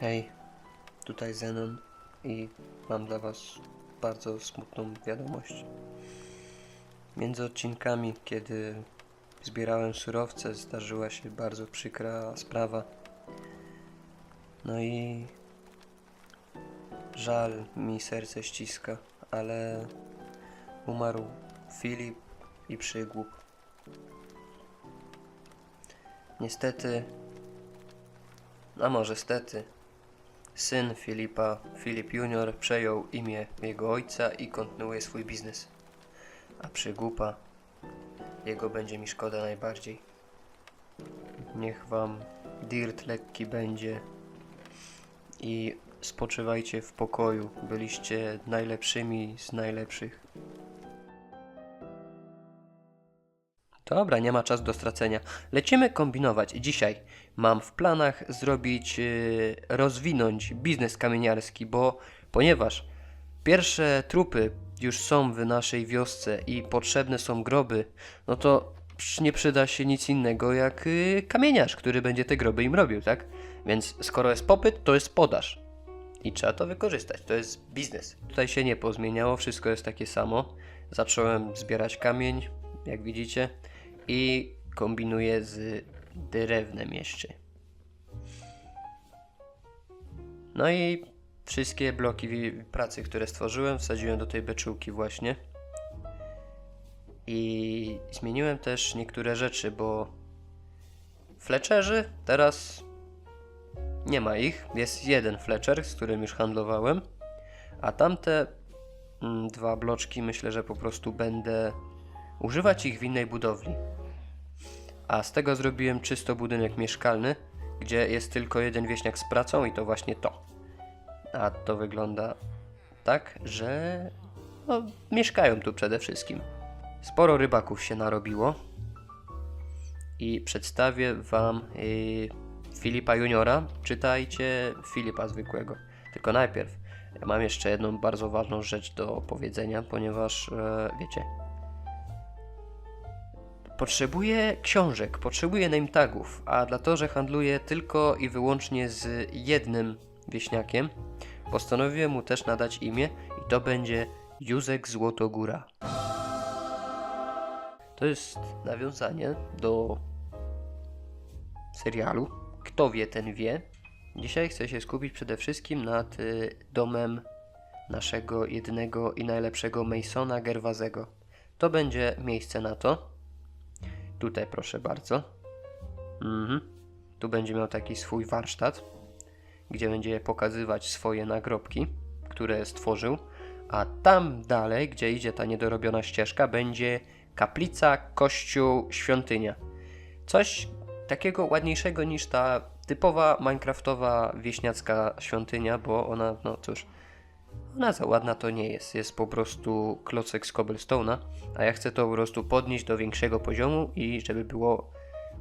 Hej, tutaj Zenon i mam dla Was bardzo smutną wiadomość. Między odcinkami, kiedy zbierałem surowce, zdarzyła się bardzo przykra sprawa. No i żal mi serce ściska, ale umarł Filip i Przygłup. Niestety, a może stety, Syn Filipa, Filip Junior, przejął imię jego ojca i kontynuuje swój biznes. A przygłupa, jego będzie mi szkoda najbardziej. Niech wam dirt lekki będzie i spoczywajcie w pokoju. Byliście najlepszymi z najlepszych. Dobra, nie ma czasu do stracenia. Lecimy kombinować. Dzisiaj mam w planach zrobić, yy, rozwinąć biznes kamieniarski, bo ponieważ pierwsze trupy już są w naszej wiosce i potrzebne są groby, no to nie przyda się nic innego jak yy, kamieniarz, który będzie te groby im robił, tak? Więc skoro jest popyt, to jest podaż. I trzeba to wykorzystać. To jest biznes. Tutaj się nie pozmieniało, wszystko jest takie samo. Zacząłem zbierać kamień, jak widzicie, i kombinuję z drewnem jeszcze. No i wszystkie bloki pracy, które stworzyłem, wsadziłem do tej beczułki właśnie. I zmieniłem też niektóre rzeczy, bo Fletcherzy teraz nie ma ich. Jest jeden Fletcher, z którym już handlowałem. A tamte mm, dwa bloczki myślę, że po prostu będę używać ich w innej budowli. A z tego zrobiłem czysto budynek mieszkalny, gdzie jest tylko jeden wieśniak z pracą i to właśnie to. A to wygląda tak, że no, mieszkają tu przede wszystkim. Sporo rybaków się narobiło i przedstawię wam yy, Filipa Juniora. Czytajcie Filipa zwykłego. Tylko najpierw ja mam jeszcze jedną bardzo ważną rzecz do powiedzenia, ponieważ e, wiecie, Potrzebuję książek, potrzebuję name tagów, a dla to, że handluję tylko i wyłącznie z jednym wieśniakiem, postanowiłem mu też nadać imię i to będzie Józek Złotogóra. To jest nawiązanie do serialu. Kto wie, ten wie. Dzisiaj chcę się skupić przede wszystkim nad y, domem naszego jednego i najlepszego Masona Gerwazego. To będzie miejsce na to. Tutaj proszę bardzo. Mhm. Tu będzie miał taki swój warsztat, gdzie będzie pokazywać swoje nagrobki, które stworzył. A tam dalej, gdzie idzie ta niedorobiona ścieżka, będzie kaplica, kościół, świątynia. Coś takiego ładniejszego niż ta typowa minecraftowa wieśniacka świątynia, bo ona, no cóż, ona za ładna to nie jest. Jest po prostu klocek z cobblestone'a, a ja chcę to po prostu podnieść do większego poziomu i żeby było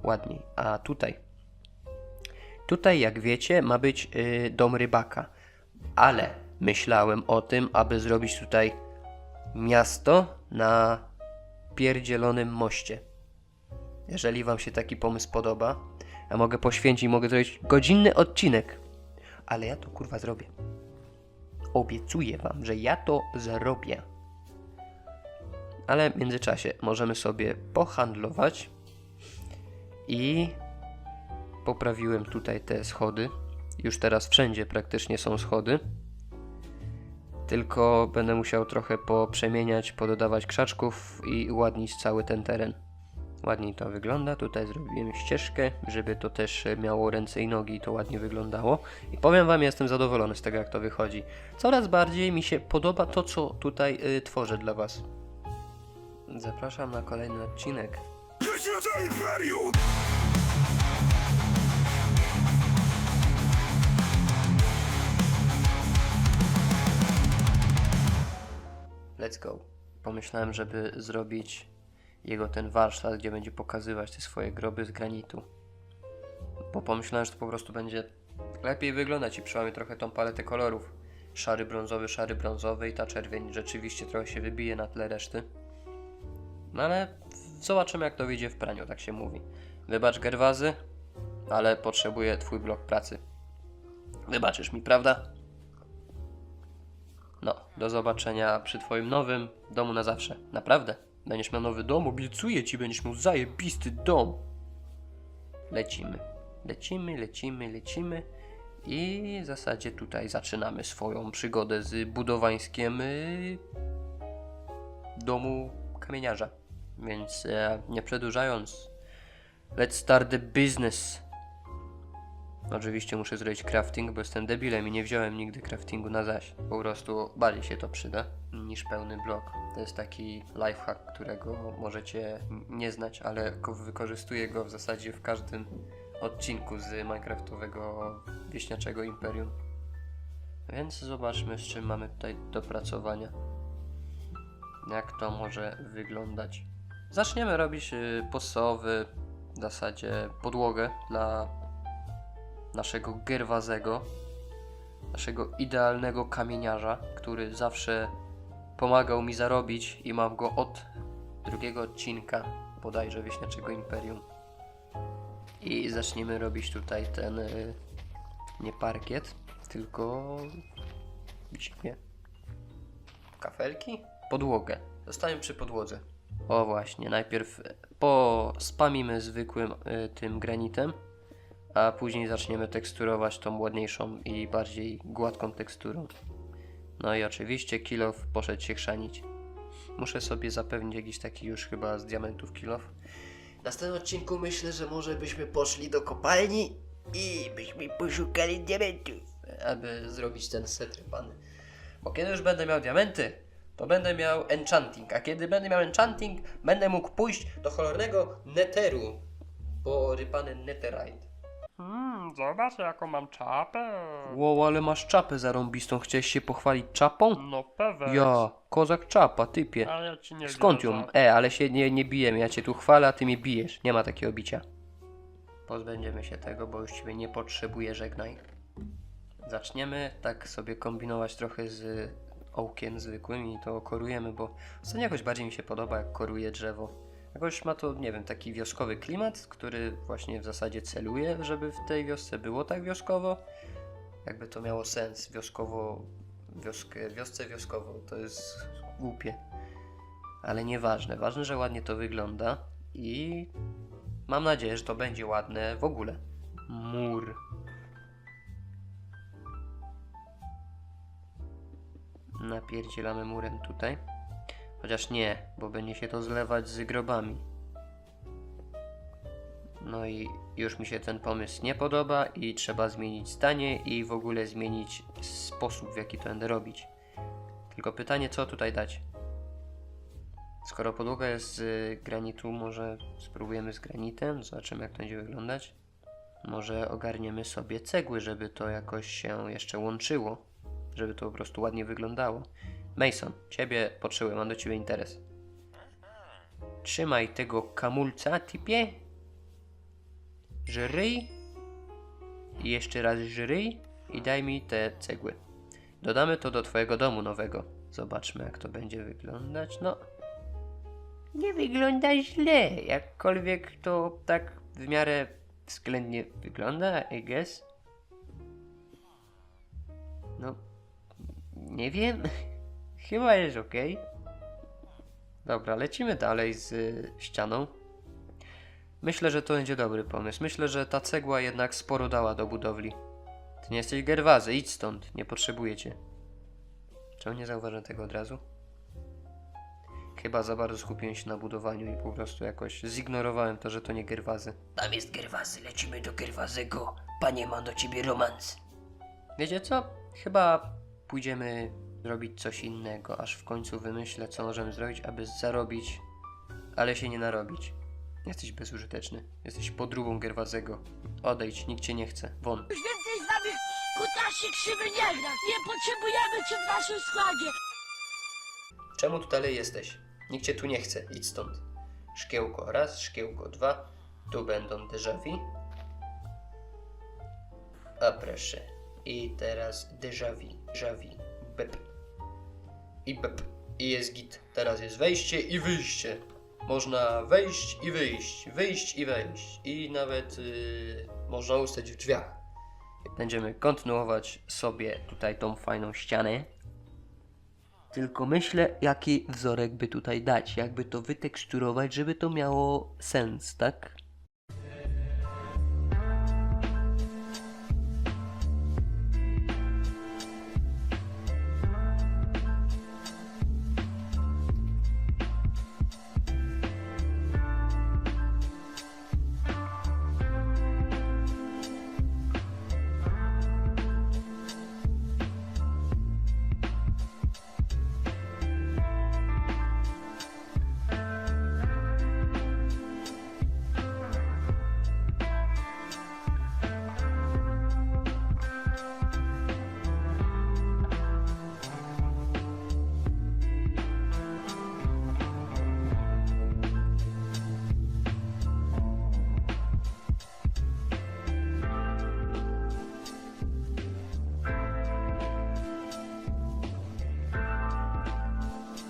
ładniej. A tutaj, tutaj jak wiecie ma być y, dom rybaka, ale myślałem o tym, aby zrobić tutaj miasto na pierdzielonym moście. Jeżeli wam się taki pomysł podoba, ja mogę poświęcić, mogę zrobić godzinny odcinek, ale ja to kurwa zrobię. Obiecuję wam, że ja to zrobię. Ale w międzyczasie możemy sobie pohandlować i poprawiłem tutaj te schody. Już teraz wszędzie praktycznie są schody. Tylko będę musiał trochę poprzemieniać, pododawać krzaczków i uładnić cały ten teren. Ładniej to wygląda. Tutaj zrobiłem ścieżkę, żeby to też miało ręce i nogi i to ładnie wyglądało. I powiem Wam, jestem zadowolony z tego, jak to wychodzi. Coraz bardziej mi się podoba to, co tutaj y, tworzę dla Was. Zapraszam na kolejny odcinek. Let's go. Pomyślałem, żeby zrobić jego ten warsztat, gdzie będzie pokazywać te swoje groby z granitu. Bo pomyślałem, że to po prostu będzie lepiej wyglądać i przyłamie trochę tą paletę kolorów. Szary, brązowy, szary, brązowy i ta czerwień rzeczywiście trochę się wybije na tle reszty. No ale zobaczymy jak to wyjdzie w praniu, tak się mówi. Wybacz Gerwazy, ale potrzebuję twój blok pracy. Wybaczysz mi, prawda? No, do zobaczenia przy twoim nowym domu na zawsze. Naprawdę. Będziesz miał nowy dom, obiecuję ci, będziesz miał zajebisty dom. Lecimy. Lecimy, lecimy, lecimy. I w zasadzie tutaj zaczynamy swoją przygodę z budowańskiem y, domu kamieniarza. Więc e, nie przedłużając, let's start the business. Oczywiście muszę zrobić crafting, bo jestem debilem i nie wziąłem nigdy craftingu na zaś. Po prostu bardziej się to przyda niż pełny blok. To jest taki lifehack, którego możecie nie znać, ale ko- wykorzystuję go w zasadzie w każdym odcinku z Minecraftowego wieśniaczego imperium. Więc zobaczmy, z czym mamy tutaj do pracowania. Jak to może wyglądać. Zaczniemy robić y, podstawowy w zasadzie podłogę dla naszego Gerwazego, naszego idealnego kamieniarza, który zawsze pomagał mi zarobić i mam go od drugiego odcinka bodajże Wieśniaczego Imperium. I zaczniemy robić tutaj ten y, nie parkiet, tylko nie. Kafelki? Podłogę. Zostałem przy podłodze. O właśnie, najpierw e, pospamimy zwykłym y, tym granitem, a później zaczniemy teksturować tą ładniejszą i bardziej gładką teksturą. No i oczywiście kilof poszedł się chrzanić. Muszę sobie zapewnić jakiś taki już chyba z diamentów kilof. W następnym odcinku myślę, że może byśmy poszli do kopalni i byśmy poszukali diamentów. aby zrobić ten set rybany. Bo kiedy już będę miał diamenty, to będę miał enchanting, a kiedy będę miał enchanting, będę mógł pójść do cholernego netheru po rypany netherite. Hmm, zobacz jaką mam czapę. Wow, ale masz czapę zarąbistą, chciałeś się pochwalić czapą? No pewnie. Ja, kozak czapa, typie. A ja ci nie Skąd wierzę. ją? E, ale się nie, nie bijemy, ja cię tu chwalę, a ty mnie bijesz. Nie ma takiego bicia. Pozbędziemy się tego, bo już ciebie nie potrzebuję, żegnaj. Zaczniemy tak sobie kombinować trochę z ołkiem zwykłym i to korujemy, bo ostatnio jakoś bardziej mi się podoba, jak koruje drzewo. Jakoś ma to, nie wiem, taki wioskowy klimat, który właśnie w zasadzie celuje, żeby w tej wiosce było tak wioskowo. Jakby to miało sens, wioskowo, wioskę, wiosce wioskowo, to jest głupie. Ale nieważne, ważne, że ładnie to wygląda i mam nadzieję, że to będzie ładne w ogóle. Mur. Napierdzielamy murem tutaj. Chociaż nie, bo będzie się to zlewać z grobami. No i już mi się ten pomysł nie podoba i trzeba zmienić zdanie i w ogóle zmienić sposób, w jaki to będę robić. Tylko pytanie, co tutaj dać? Skoro podłoga jest z granitu, może spróbujemy z granitem, zobaczymy jak to będzie wyglądać. Może ogarniemy sobie cegły, żeby to jakoś się jeszcze łączyło, żeby to po prostu ładnie wyglądało. Mason, ciebie potrzebuję, mam do ciebie interes. Trzymaj tego kamulca, typie. Żryj. I jeszcze raz żryj. I daj mi te cegły. Dodamy to do twojego domu nowego. Zobaczmy jak to będzie wyglądać. No, nie wygląda źle. Jakkolwiek to tak w miarę względnie wygląda, I guess. No, nie wiem. Chyba jest ok. Dobra, lecimy dalej z y, ścianą. Myślę, że to będzie dobry pomysł. Myślę, że ta cegła jednak sporo dała do budowli. Ty nie jesteś gerwazy, idź stąd. Nie potrzebuję cię. Czemu nie zauważyłem tego od razu? Chyba za bardzo skupiłem się na budowaniu i po prostu jakoś zignorowałem to, że to nie gerwazy. Tam jest Gerwazy, lecimy do Gerwazego. Panie, mam do ciebie romans. Wiecie co? Chyba pójdziemy zrobić coś innego, aż w końcu wymyślę, co możemy zrobić, aby zarobić, ale się nie narobić. Jesteś bezużyteczny. Jesteś podróbą Gerwazego. Odejdź, nikt cię nie chce. Won. Już więcej z nami kutasik krzywy nie gra. Nie potrzebujemy cię w naszym składzie. Czemu tu dalej jesteś? Nikt cię tu nie chce. Idź stąd. Szkiełko raz, szkiełko dwa. Tu będą déjà vu. A proszę. I teraz déjà vu, déjà vu. Bep. I bep. I jest git. Teraz jest wejście i wyjście. Można wejść i wyjść, wyjść i wejść. I nawet yy, można ustać w drzwiach. Będziemy kontynuować sobie tutaj tą fajną ścianę. Tylko myślę, jaki wzorek by tutaj dać, jakby to wyteksturować, żeby to miało sens, tak?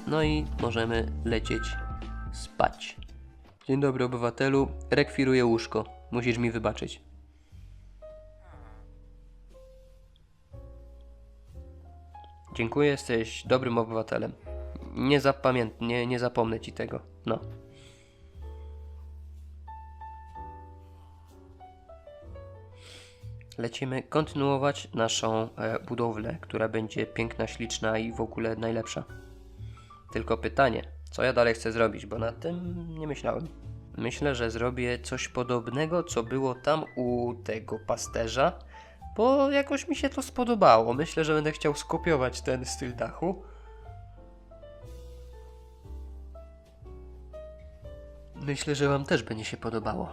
No i możemy lecieć spać. Dzień dobry obywatelu, rekwiruję łóżko. Musisz mi wybaczyć. Dziękuję, jesteś dobrym obywatelem. Nie zapamięt, nie, nie zapomnę ci tego. No. Lecimy kontynuować naszą e, budowlę, która będzie piękna, śliczna i w ogóle najlepsza. Tylko pytanie, co ja dalej chcę zrobić, bo nad tym nie myślałem. Myślę, że zrobię coś podobnego, co było tam u tego pasterza, bo jakoś mi się to spodobało. Myślę, że będę chciał skopiować ten styl dachu. Myślę, że Wam też będzie się podobało,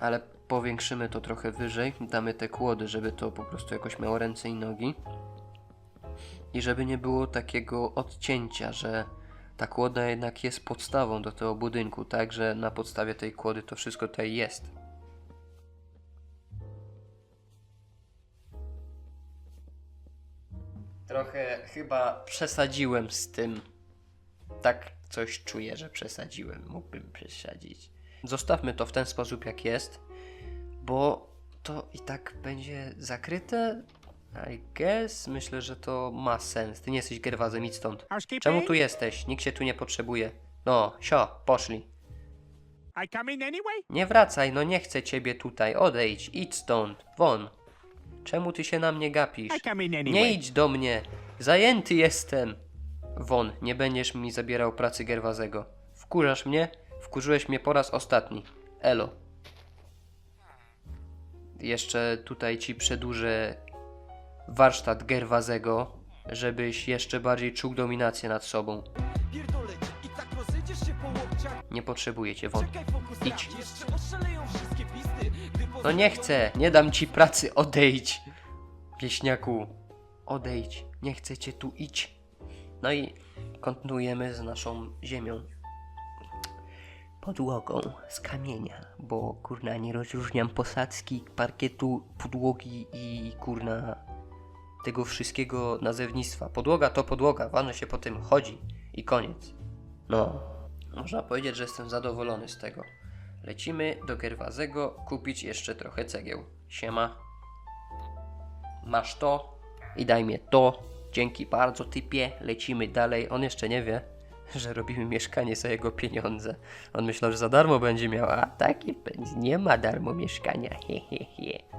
ale powiększymy to trochę wyżej, damy te kłody, żeby to po prostu jakoś miało ręce i nogi. I żeby nie było takiego odcięcia, że ta kłoda jednak jest podstawą do tego budynku, tak, że na podstawie tej kłody to wszystko tutaj jest. Trochę chyba przesadziłem z tym. Tak coś czuję, że przesadziłem. Mógłbym przesadzić. Zostawmy to w ten sposób, jak jest, bo to i tak będzie zakryte. I guess. Myślę, że to ma sens. Ty nie jesteś gerwazem, idź stąd. Czemu tu jesteś? Nikt się tu nie potrzebuje. No, sio, poszli. Nie wracaj, no nie chcę ciebie tutaj. Odejdź, idź stąd, won. Czemu ty się na mnie gapisz? Nie idź do mnie. Zajęty jestem. Won, nie będziesz mi zabierał pracy Gerwazego. Wkurzasz mnie? Wkurzyłeś mnie po raz ostatni. Elo. Jeszcze tutaj ci przedłużę warsztat Gerwazego, żebyś jeszcze bardziej czuł dominację nad sobą. Nie. Czekaj fokus Idź. No nie chcę, nie dam ci pracy, odejdź. Pieśniaku, odejdź, nie chcę cię tu idź. No i kontynuujemy z naszą ziemią. Podłogą z kamienia, bo kurna nie rozróżniam posadzki, parkietu, podłogi i kurna tego wszystkiego nazewnictwa. Podłoga to podłoga, ważne się po tym chodzi i koniec. No, można powiedzieć, że jestem zadowolony z tego. Lecimy do Gerwazego kupić jeszcze trochę cegieł. Siema. Masz to i daj mi to. Dzięki bardzo typie. Lecimy dalej. On jeszcze nie wie, że robimy mieszkanie za jego pieniądze. On myślał, że za darmo będzie miał, a taki. Nie ma darmo mieszkania. He, he, he.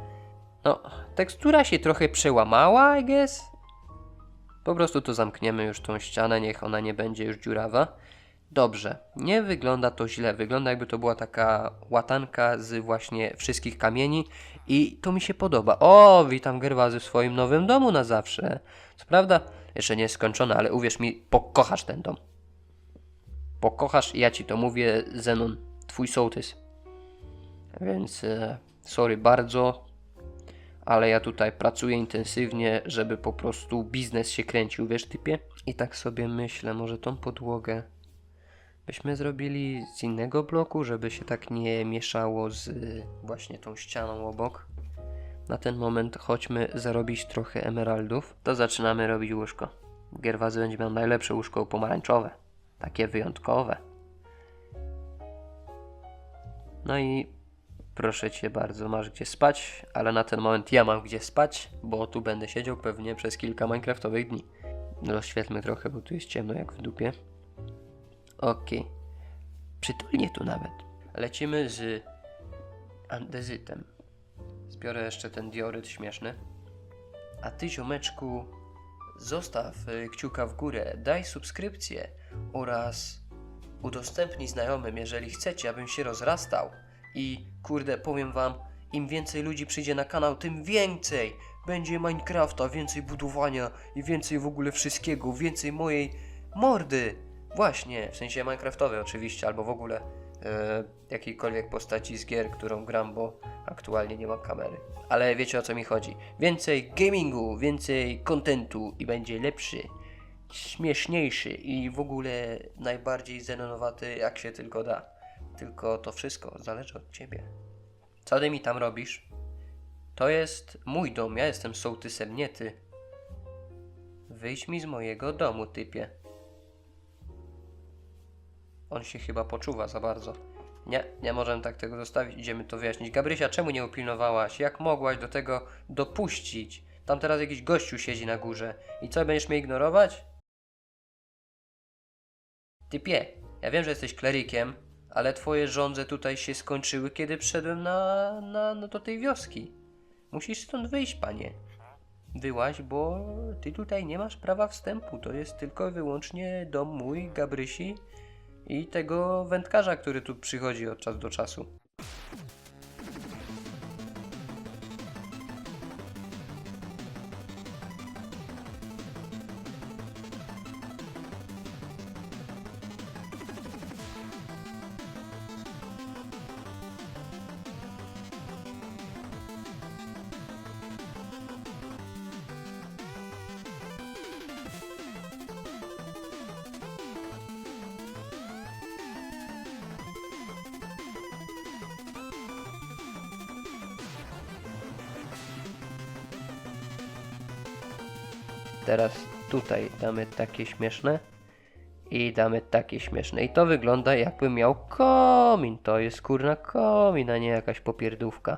No, tekstura się trochę przełamała, I guess. Po prostu to zamkniemy już tą ścianę, niech ona nie będzie już dziurawa. Dobrze, nie wygląda to źle. Wygląda jakby to była taka łatanka z właśnie wszystkich kamieni i to mi się podoba. O, witam Gerwazy w swoim nowym domu na zawsze. Co prawda, jeszcze nie jest skończone, ale uwierz mi, pokochasz ten dom. Pokochasz, ja ci to mówię, Zenon, twój sołtys. Więc e, sorry bardzo, ale ja tutaj pracuję intensywnie, żeby po prostu biznes się kręcił, wiesz typie? I tak sobie myślę, może tą podłogę byśmy zrobili z innego bloku, żeby się tak nie mieszało z y, właśnie tą ścianą obok. Na ten moment chodźmy zarobić trochę emeraldów. To zaczynamy robić łóżko. Gerwazy będzie miał najlepsze łóżko pomarańczowe. Takie wyjątkowe. No i proszę cię bardzo, masz gdzie spać, ale na ten moment ja mam gdzie spać, bo tu będę siedział pewnie przez kilka Minecraftowych dni. Rozświetlmy trochę, bo tu jest ciemno jak w dupie. Okej. Przytulnie tu nawet. Lecimy z andezytem. Zbiorę jeszcze ten dioryt śmieszny. A ty, ziomeczku, zostaw y, kciuka w górę, daj subskrypcję oraz udostępnij znajomym, jeżeli chcecie, abym się rozrastał. I kurde, powiem wam, im więcej ludzi przyjdzie na kanał, tym więcej będzie Minecrafta, więcej budowania i więcej w ogóle wszystkiego, więcej mojej mordy. Właśnie, w sensie Minecraftowej oczywiście, albo w ogóle e, jakiejkolwiek postaci z gier, którą gram, bo aktualnie nie mam kamery. Ale wiecie o co mi chodzi. Więcej gamingu, więcej kontentu i będzie lepszy, śmieszniejszy i w ogóle najbardziej zenonowaty jak się tylko da. Tylko to wszystko zależy od ciebie. Co ty mi tam robisz? To jest mój dom, ja jestem sołtysem, nie ty. Wyjdź mi z mojego domu, typie. On się chyba poczuwa za bardzo. Nie, nie możemy tak tego zostawić, idziemy to wyjaśnić. Gabrysia, czemu nie upilnowałaś? Jak mogłaś do tego dopuścić? Tam teraz jakiś gościu siedzi na górze. I co, będziesz mnie ignorować? Typie, ja wiem, że jesteś klerykiem, ale twoje żądze tutaj się skończyły, kiedy przyszedłem na, na, no do tej wioski. Musisz stąd wyjść, panie. Wyłaź, bo ty tutaj nie masz prawa wstępu. To jest tylko i wyłącznie dom mój, Gabrysi i tego wędkarza, który tu przychodzi od czasu do czasu. Teraz tutaj damy takie śmieszne i damy takie śmieszne. I to wygląda jakby miał komin. To jest kurna komin, a nie jakaś popierdówka.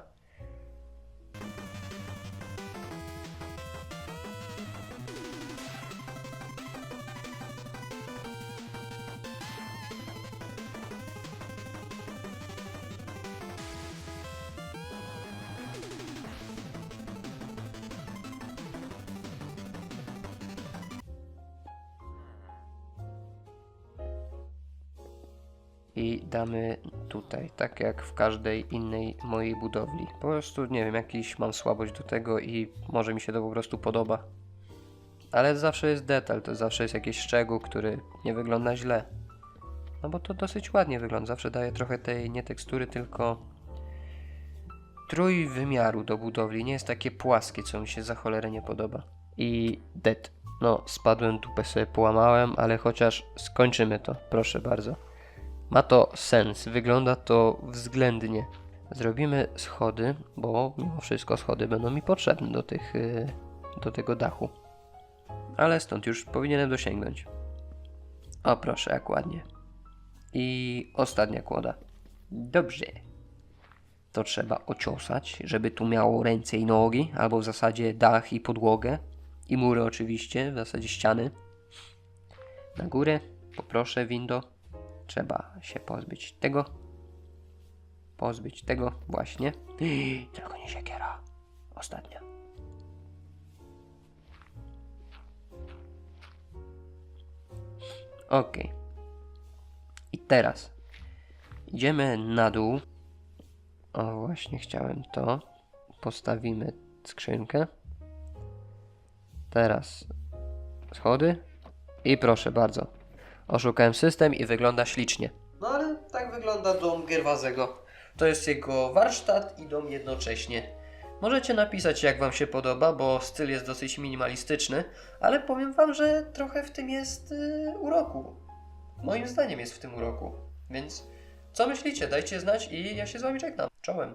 I damy tutaj, tak jak w każdej innej mojej budowli. Po prostu nie wiem, jakiś mam słabość do tego i może mi się to po prostu podoba. Ale zawsze jest detal, to zawsze jest jakiś szczegół, który nie wygląda źle. No bo to dosyć ładnie wygląda, zawsze daje trochę tej nie tekstury, tylko trójwymiaru do budowli. Nie jest takie płaskie, co mi się za cholerę nie podoba. I dead. No, spadłem, dupę sobie połamałem, ale chociaż skończymy to, proszę bardzo. Ma to sens, wygląda to względnie. Zrobimy schody, bo mimo wszystko schody będą mi potrzebne do, tych, y, do tego dachu. Ale stąd już powinienem dosięgnąć. O proszę, jak ładnie. I ostatnia kłoda. Dobrze. To trzeba ociosać, żeby tu miało ręce i nogi, albo w zasadzie dach i podłogę. I mury oczywiście, w zasadzie ściany. Na górę poproszę window. Trzeba się pozbyć tego. Pozbyć tego właśnie. Tylko nie siekiera. Ostatnia. Ok. I teraz idziemy na dół. O, właśnie chciałem to. Postawimy skrzynkę. Teraz schody. I proszę bardzo. Oszukałem system i wygląda ślicznie. No ale tak wygląda dom Gerwazego. To jest jego warsztat i dom jednocześnie. Możecie napisać jak wam się podoba, bo styl jest dosyć minimalistyczny, ale powiem wam, że trochę w tym jest yy, uroku. Moim zdaniem jest w tym uroku. Więc co myślicie? Dajcie znać i ja się z wami żegnam. Czołem.